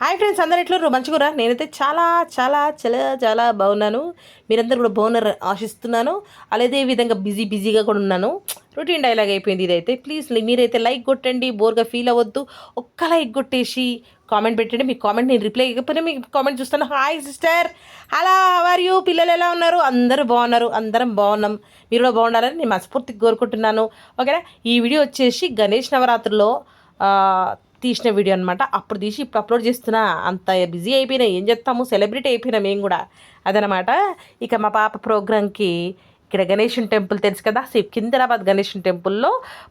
Hi friends అందరు ఎట్లున్నారు? మంచిగురా నేనైతే చాలా చాలా చాలా చాలా బాగున్నాను. మీరందరూ కూడా బాగున్నారు ఆశిస్తున్నాను. అదే విధంగా బిజీ బిజీగా కూడా ఉన్నాను. రొటీన్ డైలాగ్ అయిపోయింది ఇదైతే. ప్లీజ్ మీరైతే లైక్ కొట్టండి బోర్గా ఫీల్ అవ్వద్దు. ఒక్క లైక్ కొట్టేసి కామెంట్ పెట్టండి. మీ కామెంట్ నేను రిప్లై ఇవ్వకపోయినా మీ కామెంట్ చూస్తాను. Hi sister! Hello are you పిల్లలు ఎలా ఉన్నారు? అందరూ బాగున్నారు. అందరం బాగున్నాం. మీరు కూడా బాగుండాలని నేను మనస్ఫూర్తిగా కోరుకుంటున్నాను. ఓకేనా? ఈ వీడియో వచ్చేసి గణేష్ నవరాత్రిలో తీసిన వీడియో అనమాట అప్పుడు తీసి ఇప్పుడు అప్లోడ్ చేస్తున్నా. అంత బిజీ అయిపోయినా ఏం చేస్తాము? సెలబ్రిటీ అయిపోయినా మేము కూడా. అదనమాట ఇక మా పాప ప్రోగ్రామ్కి ఇక్కడ గణేషన్ టెంపుల్ తెలుసు కదా? సికింద్రాబాద్ గణేషన్ టెంపుల్లో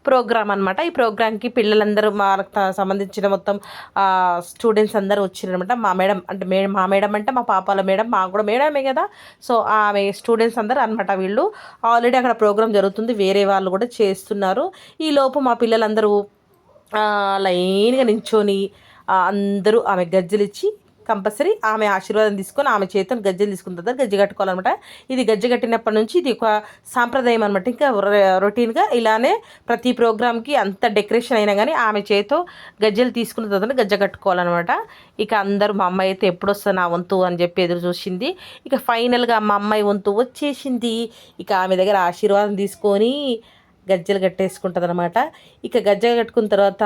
ప్రోగ్రామ్ అనమాట ఈ ప్రోగ్రామ్కి పిల్లలందరూ వాళ్ళకి సంబంధించిన మొత్తం స్టూడెంట్స్ అందరూ వచ్చిరనమాట మా మేడం అంటే మే మా మేడం అంటే మా పాపాల మేడం మా కూడా మేడమే కదా? సో ఆమె స్టూడెంట్స్ అందరూ అనమాట వీళ్ళు. ఆల్రెడీ అక్కడ ప్రోగ్రామ్ జరుగుతుంది. వేరే వాళ్ళు కూడా చేస్తున్నారు. ఈ లోపు మా పిల్లలందరూ లైన్గా నించొని అందరూ ఆమె గజ్జలు ఇచ్చి కంపల్సరీ ఆమె ఆశీర్వాదం తీసుకొని ఆమె చేతిని గజ్జలు తీసుకున్న తర్వాత గజ్జె కట్టుకోవాలన్నమాట. ఇది గజ్జె కట్టినప్పటి నుంచి ఇది ఒక సాంప్రదాయం అనమాట ఇంకా రొ- రొటీన్గా ఇలానే ప్రతి ప్రోగ్రామ్కి అంత డెకరేషన్ అయినా కానీ ఆమె చేతితో గజ్జెలు తీసుకున్న తర్వాత గజ్జె కట్టుకోవాలన్నమాట. ఇక అందరూ మా అమ్మాయి అయితే ఎప్పుడు వస్తుంది నా వంతు అని చెప్పి ఎదురు చూసింది. ఇక ఫైనల్గా మా అమ్మాయి వంతు వచ్చేసింది. ఇక ఆమె దగ్గర ఆశీర్వాదం తీసుకొని గజ్జలు కట్టేసుకుంటుంది అనమాట ఇక గజ్జలు కట్టుకున్న తర్వాత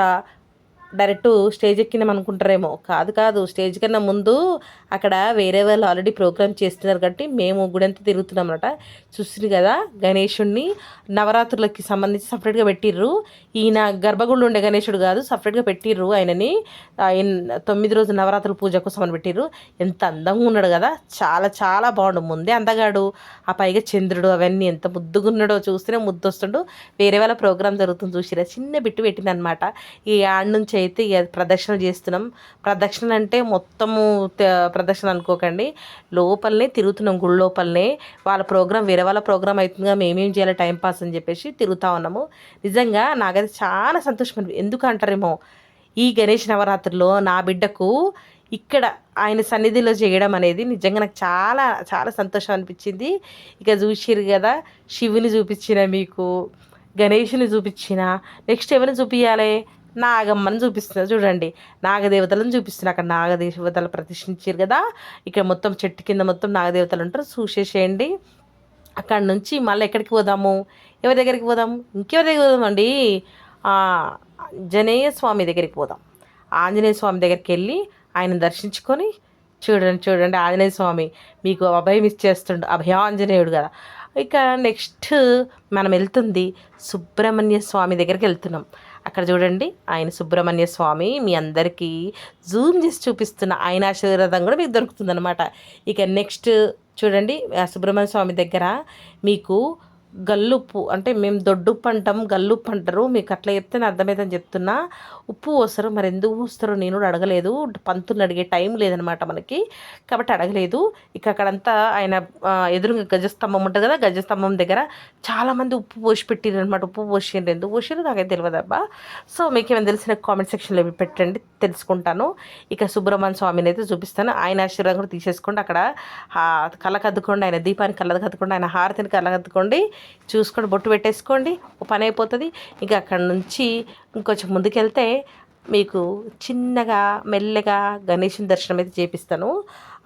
డైరెక్ట్ స్టేజ్ ఎక్కినాం అనుకుంటారేమో. కాదు కాదు. స్టేజ్ కన్నా ముందు అక్కడ వేరే వాళ్ళు ఆల్రెడీ ప్రోగ్రామ్ చేస్తున్నారు కాబట్టి మేము గుడంతా తిరుగుతున్నాం అనమాట చూస్తుంది కదా గణేషుడిని నవరాత్రులకి సంబంధించి సపరేట్గా పెట్టిర్రు. ఈయన గర్భగుళ్ళు ఉండే గణేషుడు కాదు సపరేట్గా పెట్టిర్రు ఆయనని. ఆయన తొమ్మిది రోజులు నవరాత్రుల పూజ కోసం అని పెట్టిర్రు. ఎంత అందంగా ఉన్నాడు కదా. చాలా చాలా బాగుండు. ముందే అందగాడు ఆ పైగా చంద్రుడు అవన్నీ ఎంత ముద్దుగా ఉన్నాడో చూస్తేనే ముద్దు వస్తుండు వేరే వాళ్ళ ప్రోగ్రామ్ జరుగుతుంది చూసిరా చిన్న బిట్టు పెట్టింది అనమాట ఈ ఆడ నుంచి అయితే ప్రదక్షిణలు చేస్తున్నాం. ప్రదక్షిణ అంటే మొత్తము ప్రదక్షిణ అనుకోకండి. లోపలనే తిరుగుతున్నాం గుడి లోపలనే. వాళ్ళ ప్రోగ్రామ్ వేరే వాళ్ళ ప్రోగ్రామ్ అవుతుందిగా మేమేం చేయాలి టైంపాస్ అని చెప్పేసి తిరుగుతూ ఉన్నాము. నిజంగా నాకైతే చాలా సంతోషం ఎందుకు అంటారేమో ఈ గణేష్ నవరాత్రిలో నా బిడ్డకు ఇక్కడ ఆయన సన్నిధిలో చేయడం అనేది నిజంగా నాకు చాలా చాలా సంతోషం అనిపించింది. ఇక చూసిరు కదా శివుని చూపించిన మీకు గణేషుని చూపించిన. నెక్స్ట్ ఎవరిని చూపించాలి నాగమ్మని చూపిస్తున్నారు చూడండి నాగదేవతలను చూపిస్తున్నారు అక్కడ నాగదేవతలు ప్రతిష్ఠించారు కదా. ఇక్కడ మొత్తం చెట్టు కింద మొత్తం నాగదేవతలు ఉంటారు. చూసేసేయండి. అక్కడ నుంచి మళ్ళీ ఎక్కడికి పోదాము? ఎవరి దగ్గరికి పోదాం ఇంకెవరి దగ్గరికి పోదామండి ఆంజనేయ స్వామి దగ్గరికి పోదాం. ఆంజనేయ స్వామి దగ్గరికి వెళ్ళి ఆయన దర్శించుకొని చూడండి చూడండి. ఆంజనేయ స్వామి మీకు అభయం ఇచ్చేస్తుండు. అభయాంజనేయుడు కదా. ఇక నెక్స్ట్ మనం వెళ్తుంది సుబ్రహ్మణ్య స్వామి దగ్గరికి వెళ్తున్నాం. అక్కడ చూడండి ఆయన సుబ్రహ్మణ్య స్వామి మీ అందరికీ జూమ్ చేసి చూపిస్తున్న ఆయన ఆశీర్వాదం కూడా మీకు దొరుకుతుందనమాట ఇక నెక్స్ట్ చూడండి సుబ్రహ్మణ్య స్వామి దగ్గర మీకు గల్లుప్పు అంటే మేము దొడ్డుప్పు అంటాం గల్లుప్పు అంటారు మీకు అట్లా చెప్తే నేను అర్థమవుతుందని చెప్తున్నా. ఉప్పు పోస్తారు మరి ఎందుకు పోస్తారో నేను కూడా అడగలేదు. పంతుని అడిగే టైం లేదనమాట మనకి. కాబట్టి అడగలేదు. ఇక అక్కడంతా ఆయన ఆ, ఎదురుగా గజస్తంభం ఉంటుంది కదా గజస్తంభం దగ్గర చాలామంది ఉప్పు పోసి పెట్టిరు అనమాట ఉప్పు పోసిండ్రు ఎందుకు పోసిరు నాకైతే తెలియదబ్బా సో మీకు ఏమైనా తెలిసిన కామెంట్ సెక్షన్లో పెట్టండి. తెలుసుకుంటాను. ఇక సుబ్రహ్మణ్య స్వామిని అయితే చూపిస్తాను. ఆయన ఆశీర్వాదం కూడా తీసేసుకోండి. అక్కడ కళ్ళకద్దుకోండి ఆయన దీపానికి కళ్ళకద్దుకోండి ఆయన హారతిని కళ్ళకద్దుకోండి చూసుకోండి బొట్టు పెట్టేసుకోండి. పని అయిపోతుంది. ఇక అక్కడ నుంచి ఇంకొంచెం ముందుకెళ్తే మీకు చిన్నగా మెల్లగా గణేషుని దర్శనం అయితే చేపిస్తాను.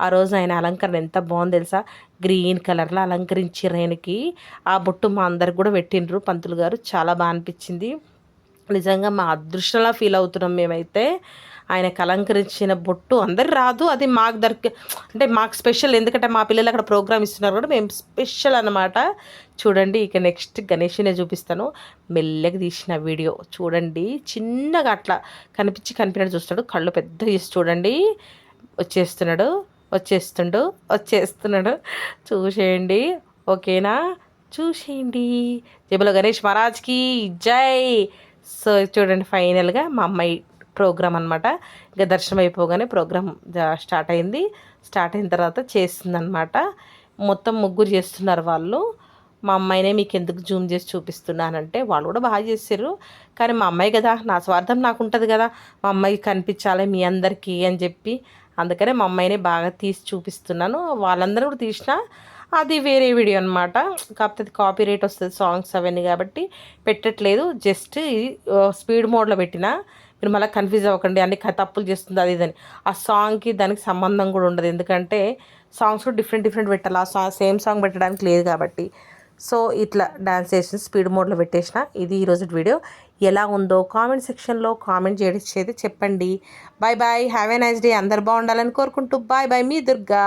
ఆ రోజు ఆయన అలంకరణ ఎంత బాగుంది తెలుసా? గ్రీన్ కలర్లో అలంకరించారు ఆయనకి ఆ బొట్టు మా అందరికి కూడా పెట్టిండ్రు పంతులు గారు. చాలా బాగా అనిపించింది. నిజంగా మా అదృష్టంలా ఫీల్ అవుతున్నాం మేమైతే. ఆయనకు అలంకరించిన బొట్టు అందరు రాదు. అది మాకు దొరికి అంటే మాకు స్పెషల్ ఎందుకంటే మా పిల్లలు అక్కడ ప్రోగ్రామ్ ఇస్తున్నారు కూడా మేము స్పెషల్ అన్నమాట. చూడండి ఇక నెక్స్ట్ గణేషునే చూపిస్తాను. మెల్లగా తీసిన వీడియో. చూడండి చిన్నగా అట్లా కనిపించి కనిపినట్టు చూస్తాడు. కళ్ళు పెద్ద చేసి చూడండి. వచ్చేస్తున్నాడు. వచ్చేస్తుండు. వచ్చేస్తున్నాడు. చూసేయండి. ఓకేనా? చూసేయండి. జబుల గణేష్ మహారాజ్కి జై. సో చూడండి ఫైనల్గా మా అమ్మాయి ప్రోగ్రామ్ అనమాట ఇంకా దర్శనం అయిపోగానే ప్రోగ్రామ్ స్టార్ట్ అయింది. స్టార్ట్ అయిన తర్వాత చేస్తుందనమాట మొత్తం ముగ్గురు చేస్తున్నారు వాళ్ళు. మా అమ్మాయినే మీకు ఎందుకు జూమ్ చేసి చూపిస్తున్నానంటే వాళ్ళు కూడా బాగా చేశారు. కానీ మా అమ్మాయి కదా నా స్వార్థం నాకు ఉంటుంది కదా. మా అమ్మాయి కనిపించాలి మీ అందరికీ అని చెప్పి అందుకనే మా అమ్మాయిని బాగా తీసి చూపిస్తున్నాను. వాళ్ళందరూ కూడా తీసిన అది వేరే వీడియో అనమాట కాకపోతే కాపీ రేట్ వస్తుంది సాంగ్స్ అవన్నీ కాబట్టి పెట్టట్లేదు. జస్ట్ స్పీడ్ మోడ్లో పెట్టిన. మీరు మళ్ళీ కన్ఫ్యూజ్ అవ్వకండి అన్ని తప్పులు చేస్తుంది అది ఇదని. ఆ సాంగ్కి దానికి సంబంధం కూడా ఉండదు. ఎందుకంటే సాంగ్స్ కూడా డిఫరెంట్ డిఫరెంట్ పెట్టాలి. ఆ సాంగ్ సేమ్ సాంగ్ పెట్టడానికి లేదు కాబట్టి. సో ఇట్లా డ్యాన్స్ చేసిన స్పీడ్ మోడ్లో పెట్టేసిన ఇది ఈరోజు వీడియో ఎలా ఉందో కామెంట్ సెక్షన్లో కామెంట్ చేయడం చెప్పండి. Bye bye have a nice day అందరు బాగుండాలని కోరుకుంటూ. బాయ్ బాయ్ మీ దుర్గా.